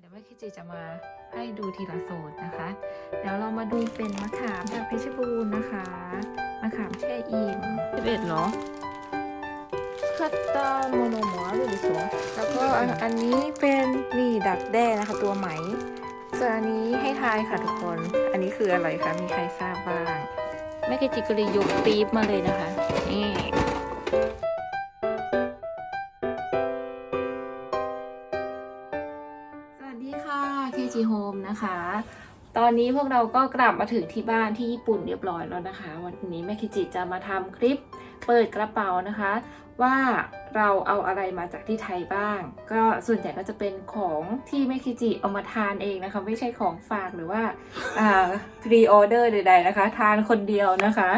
เดี๋ยวแม่คิจิจะมาให้ดูทีละโซนนะคะ เดี๋ยวเรามาดูเป็นมะขามจากเพชรบูรณ์นะคะ มะขามแช่อิ่ม11เหรอคัตตาโมโนโมะหรือสวแล้วก็อันอันนี้เป็นนี่ดักแด้นะคะ ตัวไหมส่วนอันนี้ให้ทายค่ะทุกคน อันนี้คืออะไรคะ มีใครทราบบ้าง แม่คิจิก็เลยยกปี๊บมาเลยนะคะ นี่ นะคะ ตอนนี้พวกเราก็กลับมาถึงที่บ้านที่ญี่ปุ่นเรียบร้อยแล้วนะคะ วันนี้แม่คิจิจะมาทำคลิปเปิดกระเป๋านะคะ ว่าเราเอาอะไรมาจากที่ไทยบ้าง ก็ส่วนใหญ่ก็จะเป็นของที่แม่คิจิเอามาทานเองนะคะ ไม่ใช่ของฝากหรือว่าอ่าพรีออเดอร์ใดๆนะคะ ทานคนเดียวนะคะ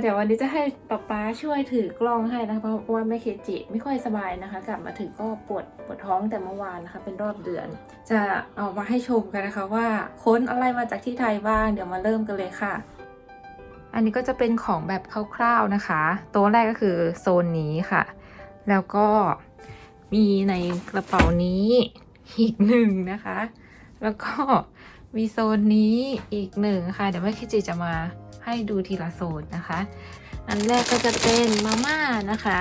เดี๋ยววันนี้จะให้ป๊าป๊าช่วยถือกล้องให้นะคะเพราะว่าแม่เคจิไม่ค่อยสบายนะคะ กลับมาถึงก็ปวดปวดท้องแต่เมื่อวานนะคะ เป็นรอบเดือน จะเอามาให้ชมกันนะคะว่าค้นอะไรมาจากที่ไทยบ้างเดี๋ยวมาเริ่มกันเลยค่ะ อันนี้ก็จะเป็นของแบบคร่าวๆนะคะตัวแรกก็คือโซนนี้ค่ะ แล้วก็มีในกระเป๋านี้อีกหนึ่งนะคะ แล้วก็มีโซนนี้อีกหนึ่งค่ะ เดี๋ยวแม่คิจิจะมา ให้ดูทีละโซนนะคะ อันแรกก็จะเป็นมาม่านะคะ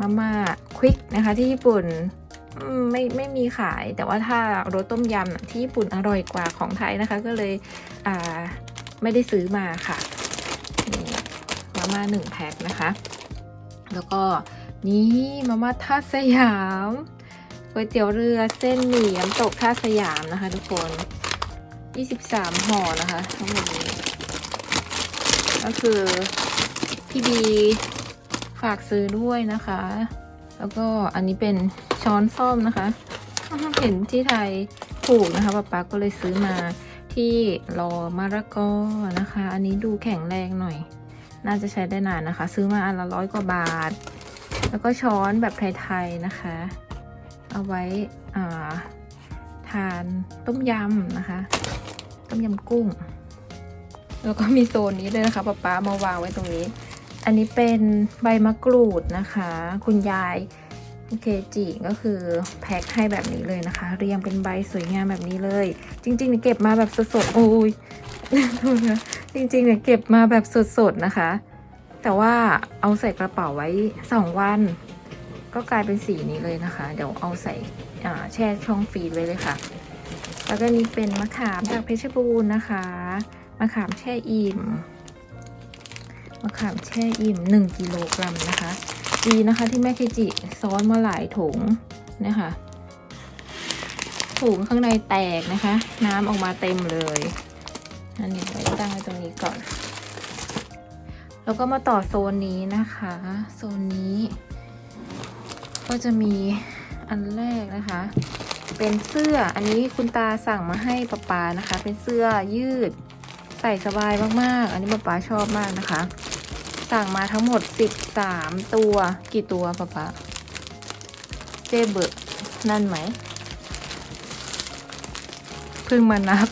มาม่าควิกนะคะที่ญี่ปุ่นไม่ไม่มีขาย แต่ว่าถ้ารสต้มยำที่ญี่ปุ่นอร่อยกว่าของไทยนะคะ ก็เลยไม่ได้ซื้อมาค่ะมาม่าหนึ่งแพ็คนะคะ แล้วก็นี่มาม่าท่าสยามก๋วยเตี๋ยวเรือเส้นหมี่น้ำตกท่าสยามนะคะ ทุกคน 23ห่อนะคะ ทั้งหมดนี้ ก็คือพี่บีฝากซื้อด้วยนะคะ แล้วก็อันนี้เป็นช้อนซ่อมนะคะ เห็นที่ไทยถูกนะคะป๊าป๊าก็เลยซื้อมาที่รอมาระกอนะคะ อันนี้ดูแข็งแรงหน่อย น่าจะใช้ได้นานนะคะ ซื้อมาอันละร้อยกว่าบาท แล้วก็ช้อนแบบไทยๆนะคะ เอาไว้อ่าทานต้มยำนะคะ ต้มยำกุ้ง แล้วก็มีโซนนี้เลยนะคะป๊าป๊ามาวางไว้ตรงนี้ อันนี้เป็นใบมะกรูดนะคะ คุณยายเคจิก็คือแพ็คให้แบบนี้เลยนะคะ เรียงเป็นใบสวยงามแบบนี้เลย จริงๆเนี่ยเก็บมาแบบสดๆโอ้ยจริงๆเนี่ยเก็บมาแบบสดๆนะคะ แต่ว่าเอาใส่กระเป๋าไว้สองวัน ก็กลายเป็นสีนี้เลยนะคะ เดี๋ยวเอาใส่แช่ช่องฟรีดไว้เลยค่ะ แล้วก็นี่เป็นมะขามจากเพชรบูรณ์นะคะ มะขามแช่อิ่ม มะขามแช่อิ่ม 1กิโลกรัมนะคะ ดีนะคะที่แม่เคจิซ้อนมาหลายถุงนี่ยค่ะถุงข้างในแตกนะคะ น้ำออกมาเต็มเลยอันนี้ไว้ตั้งไว้ตรงนี้ก่อน แล้วก็มาต่อโซนนี้นะคะ โซนนี้ ก็จะมีอันแรกนะคะ เป็นเสื้ออันนี้คุณตาสั่งมาให้ป๊าปานะคะ เป็นเสื้อยืด ใส่สบายมากๆ อันนี้ป๊าป๊าชอบมากนะคะ สั่งมาทั้งหมด 13 ตัว กี่ตัวป๊าป๊าเจเบิร์นั่นไหมเพิ่งมานับ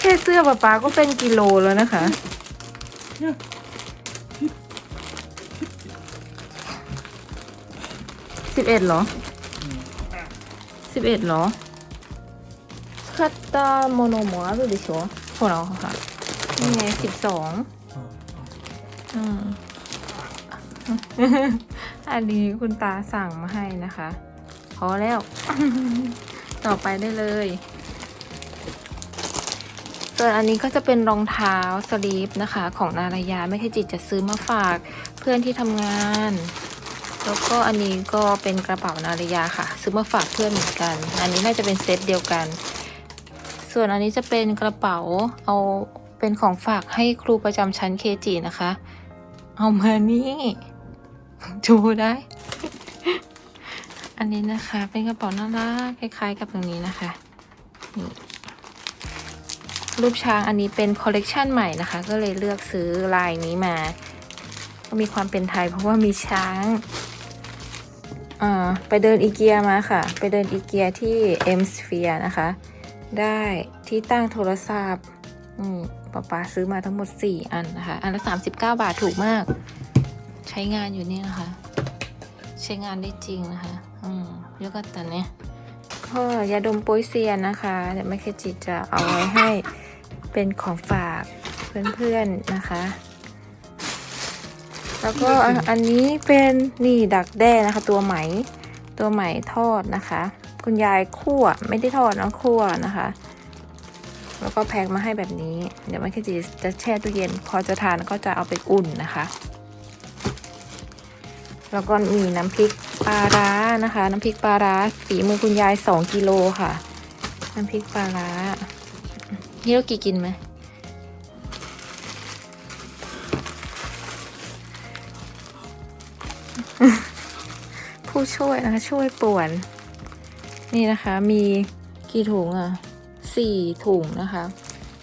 แค่เสื้อป๊าป๊าก็เป็นกิโลแล้วนะคะ สิบเอ็ดเหรอ สิบเอ็ดเหรอ คัตตาโมโนโมะดูดิชัวของเราค่ะนี่ไงสิบสองอืมอันนี้คุณตาสั่งมาให้นะคะ พอแล้ว ต่อไปได้เลยส่วนอันนี้ก็จะเป็นรองเท้าสลีปนะคะ ของนารายาไม่ใช่จิตจะซื้อมาฝากเพื่อนที่ทำงาน แล้วก็อันนี้ก็เป็นกระเป๋านาฬิกาค่ะ ซื้อมาฝากเพื่อนเหมือนกัน อันนี้น่าจะเป็นเซตเดียวกัน ส่วนอันนี้จะเป็นกระเป๋าเอาเป็นของฝากให้ครูประจำชั้นเคจินะคะ เอามานี่ดูได้ อันนี้นะคะ เป็นกระเป๋าน่ารักคล้าย ๆ กับตรงนี้นะคะนี่รูปช้างอันนี้เป็นคอลเลกชันใหม่นะคะ ก็เลยเลือกซื้อลายนี้มา ก็มีความเป็นไทยเพราะว่ามีช้างอ่าไปเดินอีเกียมาค่ะ ไปเดินอีเกียที่เอ็มสเฟียนะคะ ได้ที่ตั้งโทรศัพท์อืมป๊าป๊าซื้อมาทั้งหมด 4 อันนะคะ อันละ 39 บาทถูกมาก ใช้งานอยู่นี่นะคะ ใช้งานได้จริงนะคะ อืมแล้วก็ตอนนี้ก็ยาดมโป้ยเซียนนะคะเดี๋ยวแม่เคจิจะเอาไว้ให้เป็นของฝากเพื่อนๆนะคะ แล้วก็อันอันนี้เป็นนี่ดักแด้นะคะ ตัวไหมตัวไหมทอดนะคะ คุณยายคั่วไม่ได้ทอดนะคั่วนะคะ แล้วก็แพ็คมาให้แบบนี้ เดี๋ยวแม่คจิจะแช่ตู้เย็น พอจะทานก็จะเอาไปอุ่นนะคะ แล้วก็มีน้ำพริกปลาร้านะคะ น้ำพริกปลาร้าฝีมือคุณยายสองกิโลค่ะ น้ำพริกปลาร้าฮิโรกิกินไหมผู้ช่วยนะคะช่วยป่วน นี่นะคะมีกี่ถุงอะสี่ถุงนะคะ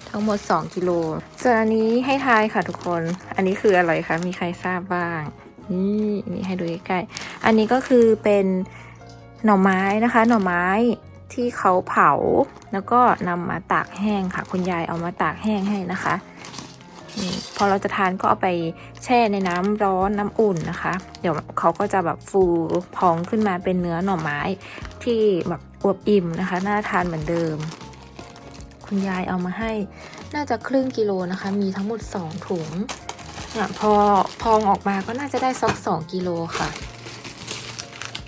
ทั้งหมด 2กิโลส่วนอันนี้ให้ทายค่ะทุกคน อันนี้คืออะไรคะมีใครทราบบ้าง นี่นี่ให้ดูใกล้ๆอันนี้ก็คือเป็นหน่อไม้นะคะ หน่อไม้ที่เขาเผาแล้วก็นำมาตากแห้งค่ะ คุณยายเอามาตากแห้งให้นะคะพอเราจะทานก็เอาไปแช่ในน้ำร้อนน้ำอุ่นนะคะ เดี๋ยวเขาก็จะแบบฟูพองขึ้นมาเป็นเนื้อหน่อไม้ ที่แบบอวบอิ่มนะคะ น่าทานเหมือนเดิม คุณยายเอามาให้ น่าจะครึ่งกิโลนะคะ มีทั้งหมด 2 ถุงเนี่ยพอพองออกมาก็น่าจะได้ซอกสองกิโลค่ะ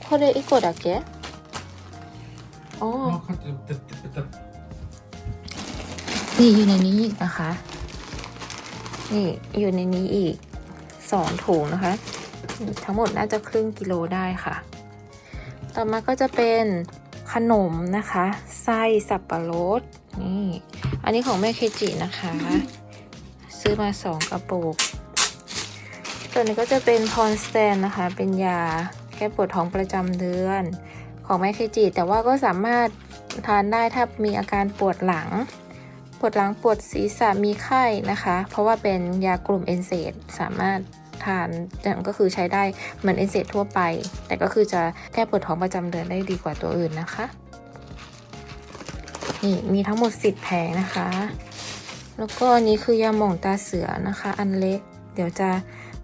โคเรอิโกะดะเกะโอนี่อยู่ในนี้อีกนะคะ นี่อยู่ในนี้อีกสองถุงนะคะ ทั้งหมดน่าจะครึ่งกิโลได้ค่ะ ต่อมาก็จะเป็นขนมนะคะ ไส้สับปะรดนี่อันนี้ของแม่เคจินะคะ ซื้อมาสองกระปุกตัวนี้ก็จะเป็นพรสแตนนะคะ เป็นยาแก้ปวดท้องประจำเดือนของแม่เคจิแต่ว่าก็สามารถทานได้ถ้ามีอาการปวดหลัง ปวดหลังปวดศีรษะมีไข้นะคะ เพราะว่าเป็นยากลุ่มเอนเซดสามารถ ทานก็คือใช้ได้เหมือนเอนเซดทั่วไป แต่ก็คือจะแก้ปวดท้องประจำเดือนได้ดีกว่าตัวอื่นนะคะนี่มีทั้งหมด 10 แผงนะคะ แล้วก็อันนี้คือยาหม่องตาเสือนะคะ อันเล็ก เดี๋ยวจะ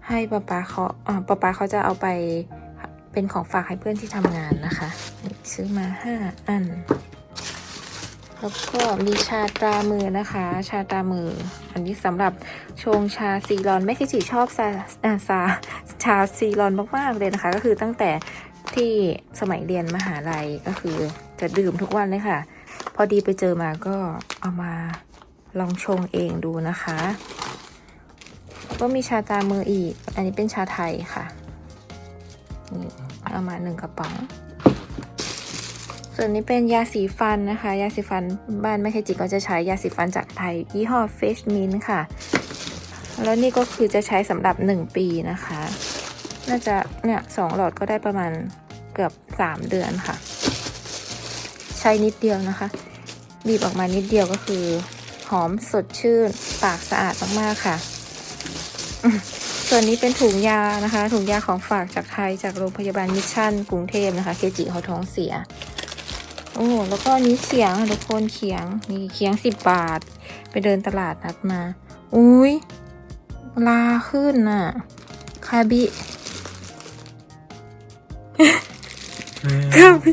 ให้ป้าป๊าเขาอ่าป้าป๊าเขาจะเอาไปเป็นของฝากให้เพื่อนที่ทำงานนะคะ ซื้อมา 5 อัน แล้วก็มีชาตรามือนะคะ ชาตรามือ อันนี้สำหรับชงชาซีรอนไม่คิจีชอบซาอ่าซาชาซีรอนมากๆเลยนะคะ ก็คือตั้งแต่ที่สมัยเรียนมหาลัยก็คือจะดื่มทุกวันเลยค่ะ พอดีไปเจอมาก็เอามาลองชงเองดูนะคะ ก็มีชาตรามืออีก อันนี้เป็นชาไทยค่ะนี่เอามาหนึ่งกระป๋อง ส่วนนี้เป็นยาสีฟันนะคะ ยาสีฟันบ้านแม่เคจิก็จะใช้ยาสีฟันจากไทยยี่ห้อ Face Mint ค่ะ แล้วนี่ก็คือจะใช้สำหรับ 1 ปีนะคะ น่าจะเนี่ยสองหลอดก็ได้ประมาณเกือบ 3 เดือนค่ะ ใช้นิดเดียวนะคะ บีบออกมานิดเดียวก็คือ หอมสดชื่น ปากสะอาดมากๆค่ะ ส่วนนี้เป็นถุงยานะคะ ถุงยาของฝากจากไทยจากโรงพยาบาลมิชชั่นกรุงเทพนะคะ เคจิเขาท้องเสีย โอ้แล้วก็อันนี้เขียงทุกคนเขียงนี่เขียงสิบบาท ไปเดินตลาดนัดมาอุ้ยลาขึ้นน่ะ คาบิคาบิ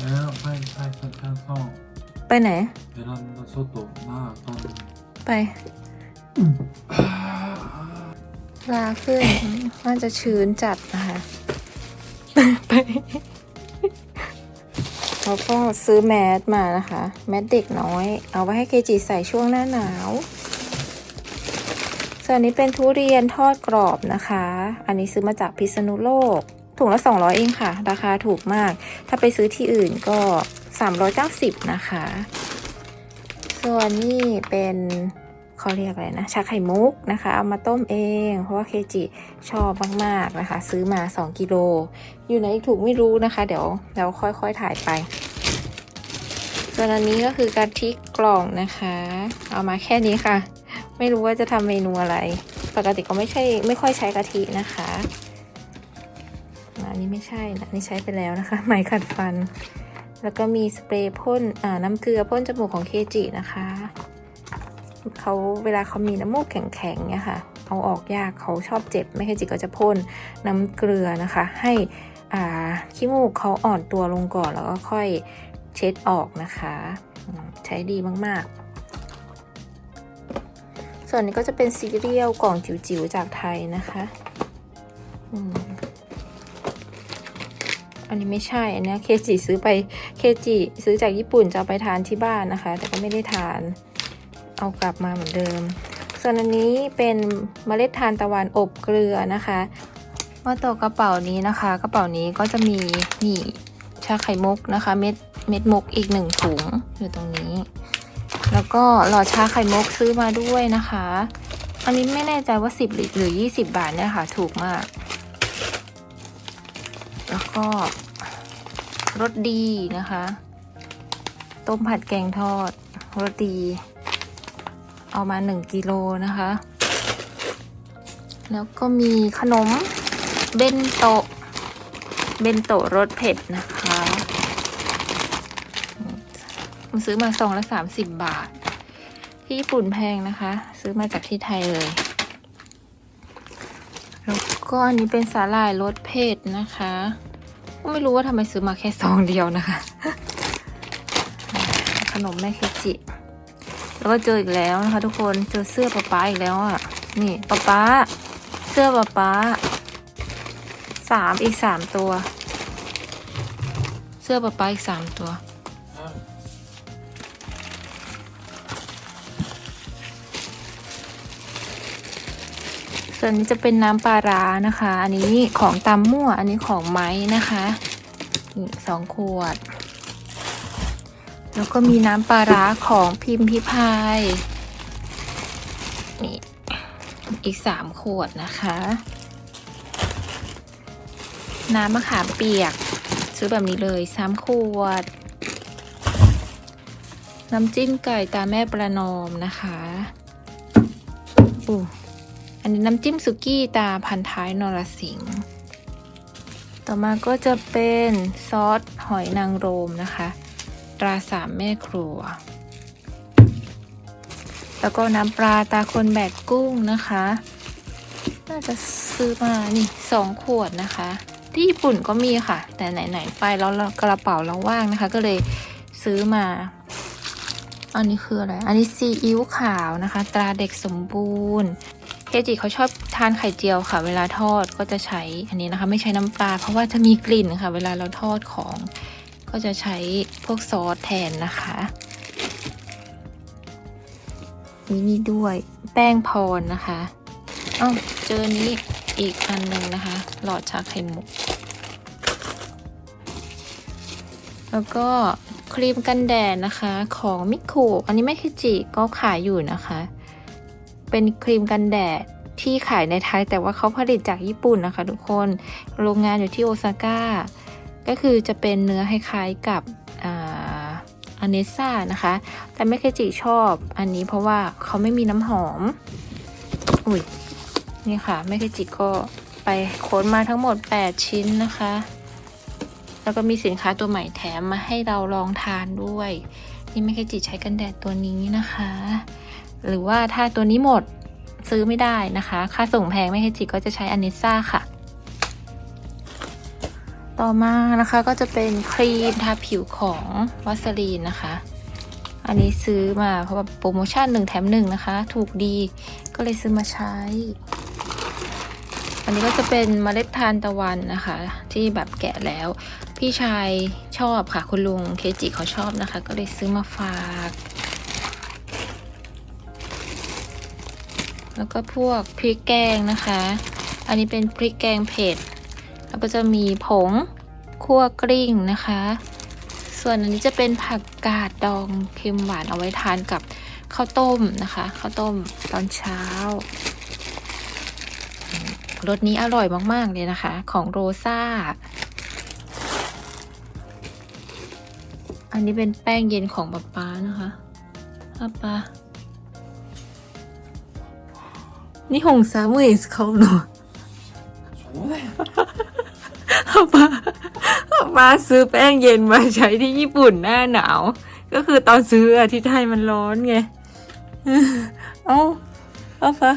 แล้ไปไปไปไหนไปนั่นโซโตะหน้าตอนไปลาขึ้นน่าจะชื้นจัดนะคะไป แล้วก็ซื้อแมสมานะคะ แมสเด็กน้อย เอาไว้ให้เคจิใส่ช่วงหน้าหนาว ส่วนนี้เป็นทุเรียนทอดกรอบนะคะ อันนี้ซื้อมาจากพิษณุโลก ถุงละ 200 เองค่ะ ราคาถูกมาก ถ้าไปซื้อที่อื่นก็ 390 นะคะ ส่วนนี้เป็น เขาเรียกอะไรนะชาไข่มุกนะคะ เอามาต้มเอง เพราะว่าเคจิชอบมากๆนะคะ ซื้อมา 2 กิโล อยู่ในอีกถุงไม่รู้นะคะ เดี๋ยวเดี๋ยวค่อยๆถ่ายไป ส่วนอันนี้ก็คือกะทิกล่องนะคะ เอามาแค่นี้ค่ะ ไม่รู้ว่าจะทำเมนูอะไร ปกติก็ไม่ใช่ไม่ค่อยใช้กะทินะคะอันนี้ไม่ใช่นะนี่ใช้ไปแล้วนะคะไหมขัดฟัน แล้วก็มีสเปรย์พ่นน้ำเกลือพ่นจมูกของเคจินะคะ เขาเวลาเขามีน้ำมูกแข็งๆเนี่ยค่ะ เอาออกยากเขาชอบเจ็บ ไม่เคจิก็จะพ่นน้ำเกลือนะคะ ให้ขี้มูกเขาอ่อนตัวลงก่อนแล้วก็ค่อยเช็ดออกนะคะ ใช้ดีมากๆ ส่วนนี้ก็จะเป็นซีเรียลกล่องจิ๋วๆจากไทยนะคะอันนี้ไม่ใช่ อันนี้เคจิซื้อไปเคจิซื้อจากญี่ปุ่นจะเอาไปทานที่บ้านนะคะ แต่ก็ไม่ได้ทาน เอากลับมาเหมือนเดิม ส่วนอันนี้เป็นเมล็ดทานตะวันอบเกลือนะคะว่าตัวกระเป๋านี้นะคะ กระเป๋านี้ก็จะมีนี่ชาไข่มุกนะคะ เม็ดเม็ดมุกอีกหนึ่งถุงอยู่ตรงนี้ แล้วก็หลอดชาไข่มุกซื้อมาด้วยนะคะ อันนี้ไม่แน่ใจว่า 10 หรือหรือ20 บาทเนี่ยค่ะ ถูกมาก แล้วก็รสดีนะคะ ต้มผัดแกงทอดรสดี เอามา 1กิโลนะคะ แล้วก็มีขนมเบนโตะเบนโตะรสเผ็ดนะคะผมซื้อมาซองละ30บาท ที่ญี่ปุ่นแพงนะคะ ซื้อมาจากที่ไทยเลย แล้วก็อันนี้เป็นสาหร่ายรสเผ็ดนะคะก็ไม่รู้ว่าทำไมซื้อมาแค่ซองเดียวนะคะ ขนมแม่เคจิ แล้วก็เจออีกแล้วนะคะ ทุกคนเจอเสื้อป๊าป๊าอีกแล้วอะนี่ป๊าป๊าเสื้อป๊าป๊าสามอีกสามตัว เสื้อป๊าป๊าอีกสามตัวส่วนนี้จะเป็นน้ำปลาร้านะคะ อันนี้ของตำมั่ว อันนี้ของไม้นะคะนี่สองขวด แล้วก็มีน้ำปลาร้าของพิมพิพายนี่อีกสามขวดนะคะ น้ำมะขามเปียก ซื้อแบบนี้เลยสามขวด น้ำจิ้มไก่ตาแม่ประนอมนะคะอู้อันนี้น้ำจิ้มสุกี้ตาพันท้ายนรสิงห์ต่อมาก็จะเป็นซอสหอยนางรมนะคะ ตราสามแม่ครัว แล้วก็น้ำปลาตาคนแบกกุ้งนะคะ น่าจะซื้อมา นี่สองขวดนะคะ ที่ญี่ปุ่นก็มีค่ะ แต่ไหนๆไปแล้วกระเป๋าเราว่างนะคะ ก็เลยซื้อมา อันนี้คืออะไร อันนี้ซีอิ๊วขาวนะคะ ตราเด็กสมบูรณ์เคจิเขาชอบทานไข่เจียวค่ะ เวลาทอดก็จะใช้อันนี้นะคะ ไม่ใช้น้ำปลาเพราะว่าจะมีกลิ่นค่ะ เวลาเราทอดของ ก็จะใช้พวกซอสแทนนะคะมีนี่ด้วยแป้งพรนะคะอ้าเจอนี้อีกอันหนึ่งนะคะ หลอดชาไข่มุก แล้วก็ครีมกันแดดนะคะ ของมิโคอันนี้แม่คิจิก็ขายอยู่นะคะ เป็นครีมกันแดดที่ขายในไทยแต่ว่าเขาผลิตจากญี่ปุ่นนะคะทุกคน โรงงานอยู่ที่โอซาก้า ก็คือจะเป็นเนื้อคล้ายๆกับอ่าอเนซ่านะคะ แต่แม่เคจิชอบอันนี้เพราะว่าเขาไม่มีน้ำหอม อุ้ย นี่ค่ะแม่เคจิก็ไปค้นมาทั้งหมด 8 ชิ้นนะคะ แล้วก็มีสินค้าตัวใหม่แถมมาให้เราลองทานด้วย นี่แม่เคจิใช้กันแดดตัวนี้นะคะ หรือว่าถ้าตัวนี้หมดซื้อไม่ได้นะคะ ค่าส่งแพงแม่เคจิก็จะใช้อเนซ่าค่ะ ต่อมานะคะก็จะเป็นครีมทาผิวของวัสลีนนะคะ อันนี้ซื้อมาเพราะว่าโปรโมชั่นหนึ่งแถมหนึ่งนะคะ ถูกดีก็เลยซื้อมาใช้ อันนี้ก็จะเป็นเมล็ดทานตะวันนะคะ ที่แบบแกะแล้ว พี่ชายชอบค่ะคุณลุงเคจิเขาชอบนะคะ ก็เลยซื้อมาฝาก แล้วก็พวกพริกแกงนะคะ อันนี้เป็นพริกแกงเผ็ด แล้วก็จะมีผงคั่วกลิ้งนะคะ ส่วนอันนี้จะเป็นผักกาดดองเค็มหวานเอาไว้ทานกับข้าวต้มนะคะข้าวต้มตอนเช้ารสนี้อร่อยมาก ๆ เลยนะคะ ของโรซ่า อันนี้เป็นแป้งเย็นของป๊าป๊านะคะป๊าป๊านี่หงสามเอสเขาเน ป้าป้าซื้อแป้งเย็นมาใช้ที่ญี่ปุ่นหน้าหนาว ก็คือตอนซื้อที่ไทยมันร้อนไง เอ้าเอาปะ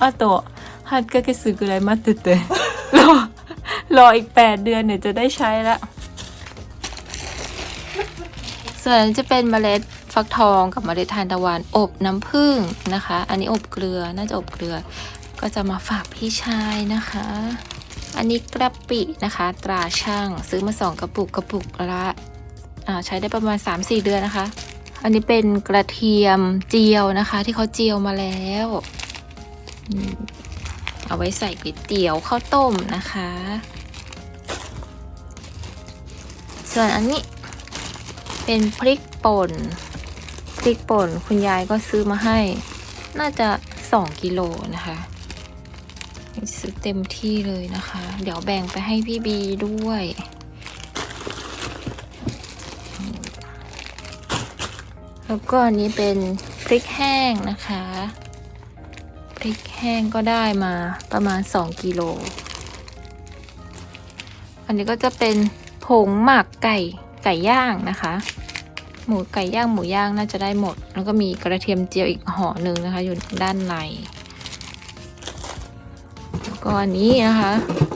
อาโตะฮัดก็แค่ซื้อกุไรมาตื่เตรอรออีกแปดเดือนเนี่ยจะได้ใช้ละส่วนจะเป็นเมล็ดฟักทองกับเมล็ดทานตะวัน อบน้ำผึ้งนะคะ อันนี้อบเกลือน่าจะอบเกลือ ก็จะมาฝากพี่ชายนะคะ อันนี้กระปินะคะ ตราช่างซื้อมาสองกระปุกกระปุกละอ่าใช้ได้ประมาณ 3-4 เดือนนะคะ อันนี้เป็นกระเทียมเจียวนะคะ ที่เขาเจียวมาแล้วเอาไว้ใส่ก๋วยเตี๋ยวข้าวต้มนะคะ ส่วนอันนี้เป็นพริกป่น พริกป่นคุณยายก็ซื้อมาให้ น่าจะ 2 กิโลนะคะ ซื้อเต็มที่เลยนะคะ เดี๋ยวแบ่งไปให้พี่บีด้วย แล้วก็อันนี้เป็นพริกแห้งนะคะ พริกแห้งก็ได้มาประมาณ 2 กิโล อันนี้ก็จะเป็นผงหมักไก่ไก่ย่างนะคะ หมูไก่ย่างหมูย่างน่าจะได้หมด แล้วก็มีกระเทียมเจียวอีกห่อหนึ่งนะคะ อยู่ด้านใน ก็อันนี้นะคะ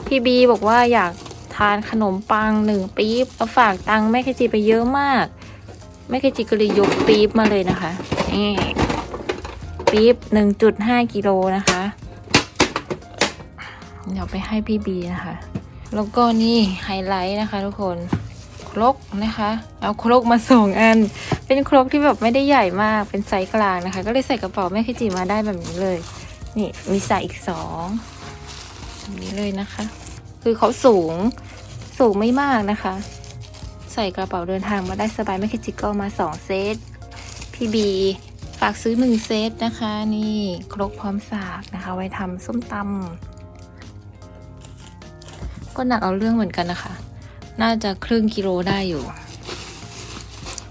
พี่บีบอกว่าอยากทานขนมปังหนึ่งปี๊บเอาฝากตังค์แม่เคจิไปเยอะมาก แม่เคจิก็เลยยกปี๊บมาเลยนะคะนี่ปี๊บหนึ่งจุดห้ากิโลนะคะ เดี๋ยวไปให้พี่บีนะคะ แล้วก็นี่ไฮไลท์นะคะทุกคนครกนะคะ เอาครกมาสองอัน เป็นครกที่แบบไม่ได้ใหญ่มากเป็นไซส์กลางนะคะ ก็เลยใส่กระเป๋าแม่เคจิมาได้แบบนี้เลย นี่มีใส่อีกสอง แบบนี้เลยนะคะ คือเขาสูงสูงไม่มากนะคะ ใส่กระเป๋าเดินทางมาได้สบายไม่เคจิก็มาสองเซตพี่บีฝากซื้อหนึ่งเซตนะคะ นี่ครกพร้อมสากนะคะ ไว้ทำส้มตำก็หนักเอาเรื่องเหมือนกันนะคะ น่าจะครึ่งกิโลได้อยู่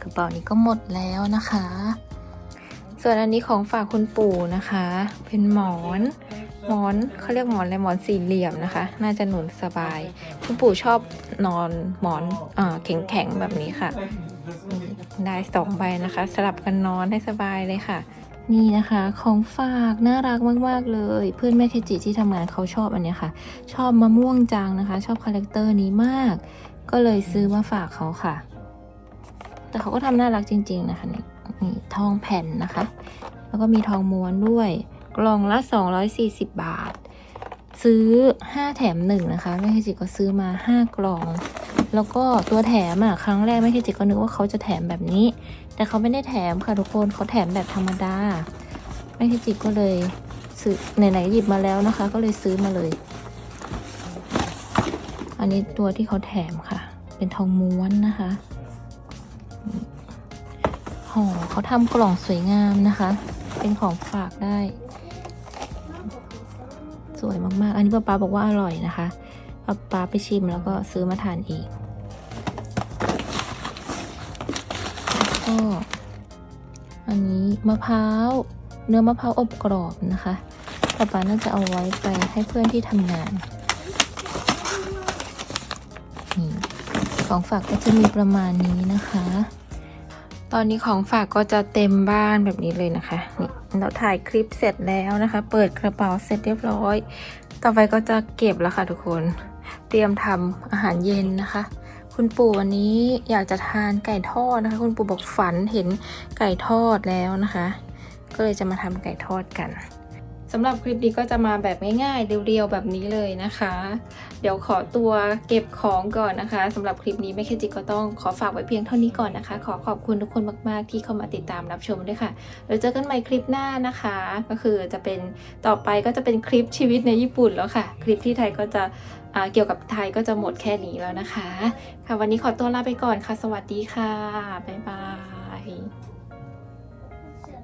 กระเป๋านี้ก็หมดแล้วนะคะ ส่วนอันนี้ของฝากคุณปู่นะคะ เป็นหมอน หมอนเขาเรียกหมอนอะไรหมอนสี่เหลี่ยมนะคะ น่าจะหนุนสบาย คุณปู่ชอบนอนหมอนอแข็งๆแบบนี้ค่ะ ได้สองใบนะคะ สลับกันนอนให้สบายเลยค่ะ นี่นะคะของฝากน่ารักมากๆเลย เพื่อนแม่เคจิที่ทำงานเขาชอบอันเนี้ยค่ะ ชอบมะม่วงจังนะคะ ชอบคาแรคเตอร์นี้มาก ก็เลยซื้อมาฝากเขาค่ะ แต่เขาก็ทำน่ารักจริง ๆนะคะนี่ทองแผ่นนะคะ แล้วก็มีทองม้วนด้วย กล่องละ 240 บาท ซื้อ 5 แถม 1 นะคะ แม่เคจิก็ซื้อมา 5 กล่อง แล้วก็ตัวแถมอะครั้งแรกแม่เคจิก็นึกว่าเขาจะแถมแบบนี้ แต่เขาไม่ได้แถมค่ะทุกคนเขาแถมแบบธรรมดาแม่เคจิก็เลยซื้อไหนๆหยิบมาแล้วนะคะ ก็เลยซื้อมาเลย อันนี้ตัวที่เขาแถมค่ะ เป็นทองม้วนนะคะห่อเขาทำกล่องสวยงามนะคะ เป็นของฝากได้ สวยมากๆ อันนี้ป้าป๊าบอกว่าอร่อยนะคะป้าป๊าไปชิมแล้วก็ซื้อมาทานอีกแล้วก็อันนี้มะพร้าว เนื้อมะพร้าวอบกรอบนะคะป้าป๊าน่าจะเอาไว้ไปให้เพื่อนที่ทำงานนี่ของฝากก็จะมีประมาณนี้นะคะ ตอนนี้ของฝากก็จะเต็มบ้านแบบนี้เลยนะคะนี่เราถ่ายคลิปเสร็จแล้วนะคะ เปิดกระเป๋าเสร็จเรียบร้อย ต่อไปก็จะเก็บแล้วค่ะทุกคน เตรียมทำอาหารเย็นนะคะ คุณปู่วันนี้อยากจะทานไก่ทอดนะคะ คุณปู่บอกฝันเห็นไก่ทอดแล้วนะคะ ก็เลยจะมาทำไก่ทอดกัน สำหรับคลิปนี้ก็จะมาแบบง่ายๆ เรียวๆ แบบนี้เลยนะคะ เดี๋ยวขอตัวเก็บของก่อนนะคะสำหรับคลิปนี้แม่เคจิก็ต้องขอฝากไว้เพียงเท่านี้ก่อนนะคะ ขอขอบคุณทุกคนมากๆ ที่เข้ามาติดตามรับชมด้วยค่ะแล้วเจอกันใหม่คลิปหน้านะคะ ก็คือจะเป็นต่อไปก็จะเป็นคลิปชีวิตในญี่ปุ่นแล้วค่ะ คลิปที่ไทยก็จะเกี่ยวกับไทยก็จะหมดแค่นี้แล้วนะคะ ค่ะวันนี้ขอตัวลาไปก่อนค่ะ สวัสดีค่ะบ๊ายบาย